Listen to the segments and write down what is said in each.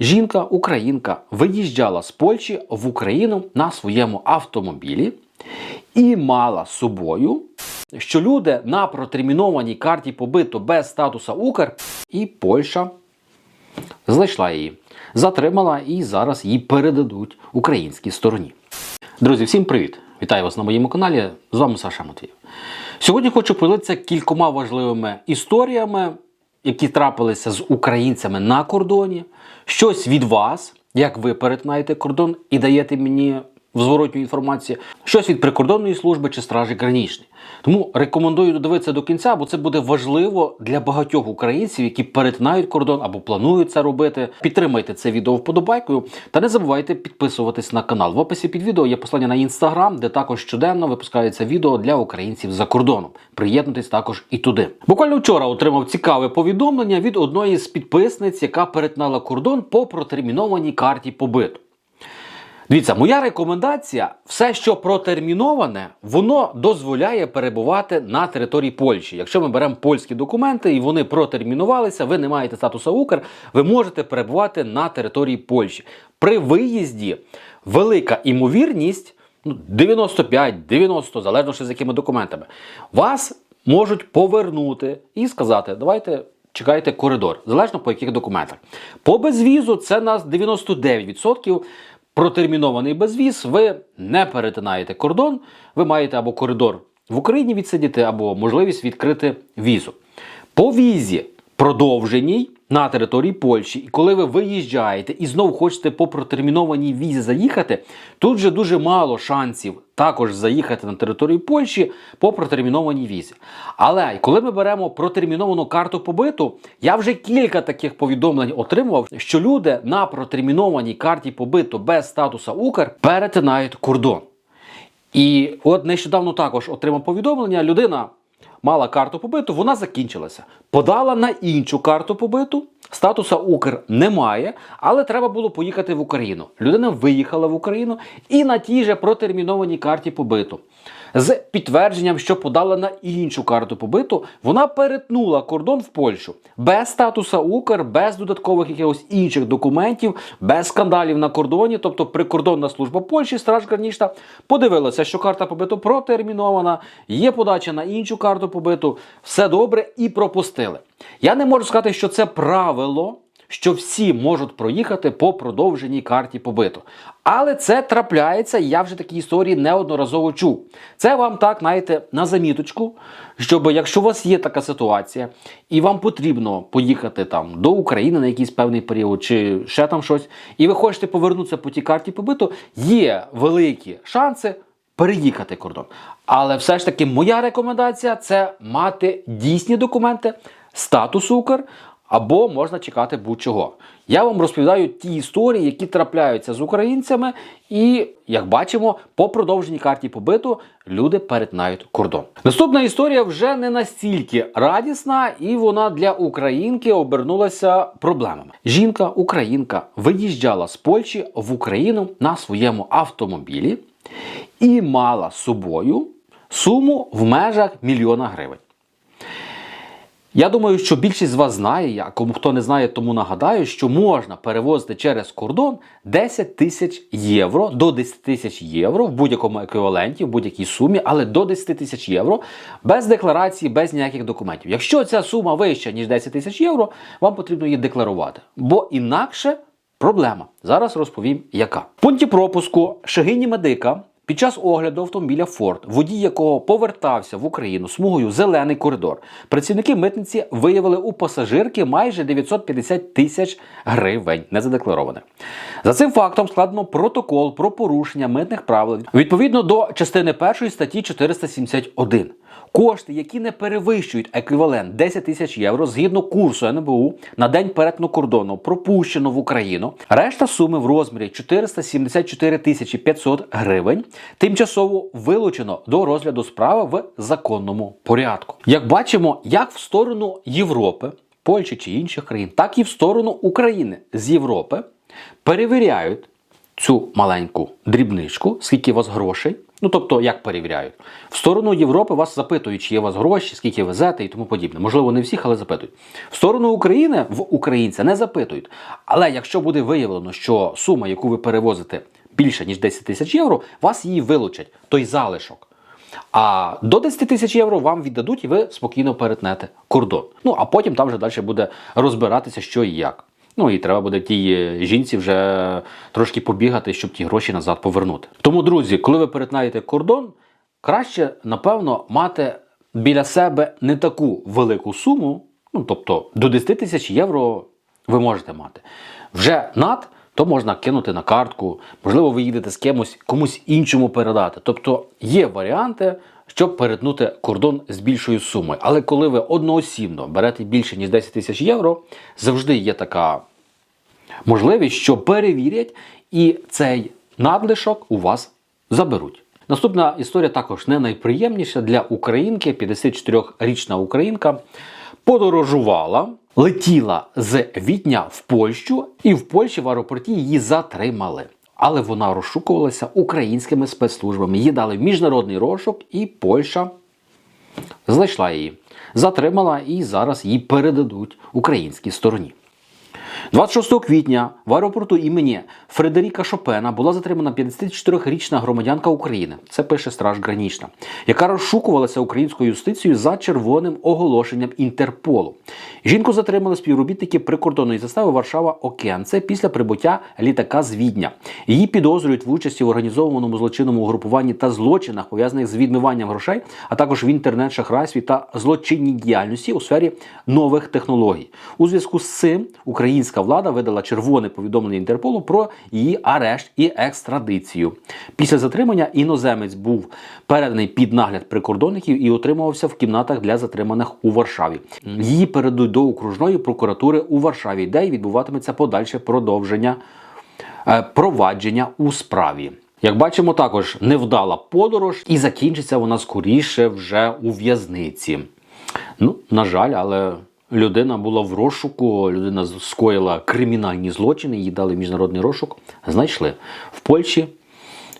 Жінка, українка, виїжджала з Польщі в Україну на своєму автомобілі і мала з собою, що люди на протермінованій карті побиту без статуса Укр, і Польща знайшла її, затримала і зараз її передадуть українській стороні. Друзі, всім привіт! Вітаю вас на моєму каналі. З вами Саша Матвіїв. Сьогодні хочу поділитися кількома важливими історіями, які трапилися з українцями на кордоні. Щось від вас, як ви перетинаєте кордон і даєте мені в зворотню інформацію, щось від прикордонної служби чи стражі гранічної. Тому рекомендую додивитися до кінця, бо це буде важливо для багатьох українців, які перетинають кордон або планують це робити. Підтримайте це відео вподобайкою та не забувайте підписуватись на канал. В описі під відео є послання на інстаграм, де також щоденно випускаються відео для українців за кордоном. Приєднуйтесь також і туди. Буквально вчора отримав цікаве повідомлення від одної з підписниць, яка перетинала кордон по протермінованій карті побиту. Дивіться, моя рекомендація: все, що протерміноване, воно дозволяє перебувати на території Польщі. Якщо ми беремо польські документи і вони протермінувалися, ви не маєте статусу Укр, ви можете перебувати на території Польщі. При виїзді велика імовірність, ну 95-90, залежно ще з якими документами, вас можуть повернути і сказати, давайте. Чекайте коридор, залежно по яких документах. По безвізу це нас 99% протермінований безвіз, ви не перетинаєте кордон, ви маєте або коридор в Україні відсидіти, або можливість відкрити візу. По візі продовженій на території Польщі, і коли ви виїжджаєте і знову хочете по протермінованій візі заїхати, тут вже дуже мало шансів також заїхати на територію Польщі по протермінованій візі. Але коли ми беремо протерміновану карту побиту, я вже кілька таких повідомлень отримував, що люди на протермінованій карті побиту без статуса Укр перетинають кордон. І от нещодавно також отримав повідомлення, людина мала карту побиту, вона закінчилася. Подала на іншу карту побиту. Статуса Укр немає, але треба було поїхати в Україну. Людина виїхала в Україну і на тій же протермінованій карті побиту. З підтвердженням, що подала на іншу карту побиту, вона перетнула кордон в Польщу без статуса Укр, без додаткових якихось інших документів, без скандалів на кордоні. Тобто прикордонна служба Польщі, страж гранічна, подивилася, що карта побиту протермінована, є подача на іншу карту побиту, все добре і пропустили. Я не можу сказати, що це правило що всі можуть проїхати по продовженій карті побиту. Але це трапляється, я вже такі історії неодноразово чув. Це вам так, знаєте, на заміточку, щоб якщо у вас є така ситуація, і вам потрібно поїхати там до України на якийсь певний період, чи ще там щось, і ви хочете повернутися по тій карті побиту, є великі шанси. Переїхати кордон. Але все ж таки, моя рекомендація це мати дійсні документи, статус Укр, або можна чекати будь-чого. Я вам розповідаю ті історії, які трапляються з українцями, і, як бачимо, по продовженій карті побиту люди перетинають кордон. Наступна історія вже не настільки радісна, і вона для українки обернулася проблемами. Жінка, українка, виїжджала з Польщі в Україну на своєму автомобілі і мала з собою суму в межах мільйона гривень. Я думаю, що більшість з вас знає, а кому хто не знає, тому нагадаю, що можна перевозити через кордон 10 тисяч євро до 10 тисяч євро в будь-якому еквіваленті, в будь-якій сумі, але до 10 тисяч євро без декларації, без ніяких документів. Якщо ця сума вища, ніж 10 тисяч євро, вам потрібно її декларувати. Бо інакше проблема. Зараз розповім, яка. В пункті пропуску Шегині Медика. Під час огляду автомобіля Ford, водій якого повертався в Україну смугою зелений коридор, працівники митниці виявили у пасажирки майже 950 тисяч гривень незадекларованих. За цим фактом складено протокол про порушення митних правил відповідно до частини 1 статті 471. Кошти, які не перевищують еквівалент 10 тисяч євро згідно курсу НБУ на день перетину кордону, пропущено в Україну. Решта суми в розмірі 474 тисячі 500 гривень тимчасово вилучено до розгляду справи в законному порядку. Як бачимо, як в сторону Європи, Польщі чи інших країн, так і в сторону України з Європи перевіряють цю маленьку дрібничку, скільки у вас грошей, Ну, тобто, як перевіряють? В сторону Європи вас запитують, чи є у вас гроші, скільки везете і тому подібне. Можливо, не всіх, але запитують. В сторону України в українця не запитують. Але якщо буде виявлено, що сума, яку ви перевозите, більше ніж 10 тисяч євро, вас її вилучать, той залишок. А до 10 тисяч євро вам віддадуть, і ви спокійно перетнете кордон. Ну а потім там вже далі буде розбиратися, що і як. Ну і треба буде тій е, жінці вже трошки побігати, щоб ті гроші назад повернути. Тому, друзі, коли ви перетнаєте кордон, краще, напевно, мати біля себе не таку велику суму, ну тобто до 10 тисяч євро ви можете мати. Вже над, то можна кинути на картку, можливо, ви їдете з кимось комусь іншому передати. Тобто є варіанти, щоб перетнути кордон з більшою сумою. Але коли ви одноосібно берете більше ніж 10 тисяч євро, завжди є така можливість, що перевірять і цей надлишок у вас заберуть. Наступна історія також не найприємніша для українки. 54-річна українка подорожувала, летіла з Відня в Польщу, і в Польщі в аеропорті її затримали. Але вона розшукувалася українськими спецслужбами. Їй дали міжнародний розшук, і Польща знайшла її, затримала і зараз її передадуть українській стороні. 26 квітня в аеропорту імені Фредеріка Шопена була затримана 54-річна громадянка України, це пише Страж Гранічна, яка розшукувалася українською юстицією за червоним оголошенням Інтерполу. Жінку затримали співробітники прикордонної застави Варшава Океанце після прибуття літака з Відня. Її підозрюють в участі в організованому злочинному угрупуванні та злочинах, пов'язаних з відмиванням грошей, а також в інтернет-шахрайстві та злочинній діяльності у сфері нових технологій. У зв'язку з цим українська влада видала червоне повідомлення Інтерполу про її арешт і екстрадицію. Після затримання іноземець був переданий під нагляд прикордонників і отримувався в кімнатах для затриманих у Варшаві. Її передуть до окружної прокуратури у Варшаві, де й відбуватиметься подальше продовження е, провадження у справі. Як бачимо, також невдала подорож, і закінчиться вона скоріше вже у в'язниці. Ну, на жаль, але людина була в розшуку, людина скоїла кримінальні злочини, їй дали міжнародний розшук, знайшли. В Польщі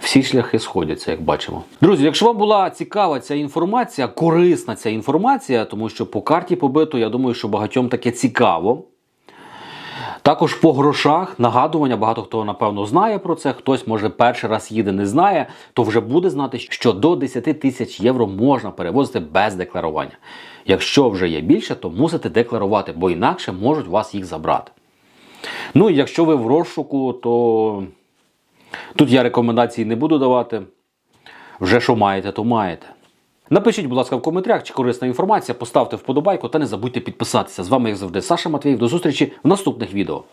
всі шляхи сходяться, як бачимо. Друзі, якщо вам була цікава ця інформація, корисна ця інформація, тому що по карті побито, я думаю, що багатьом таке цікаво. Також по грошах нагадування, багато хто напевно знає про це. Хтось може перший раз їде, не знає, то вже буде знати, що до 10 тисяч євро можна перевозити без декларування. Якщо вже є більше, то мусите декларувати, бо інакше можуть вас їх забрати. Ну і якщо ви в розшуку, то тут я рекомендації не буду давати. Вже що маєте, то маєте. Напишіть, будь ласка, в коментарях, чи корисна інформація, поставте вподобайку та не забудьте підписатися. З вами, як завжди, Саша Матвіїв. До зустрічі в наступних відео.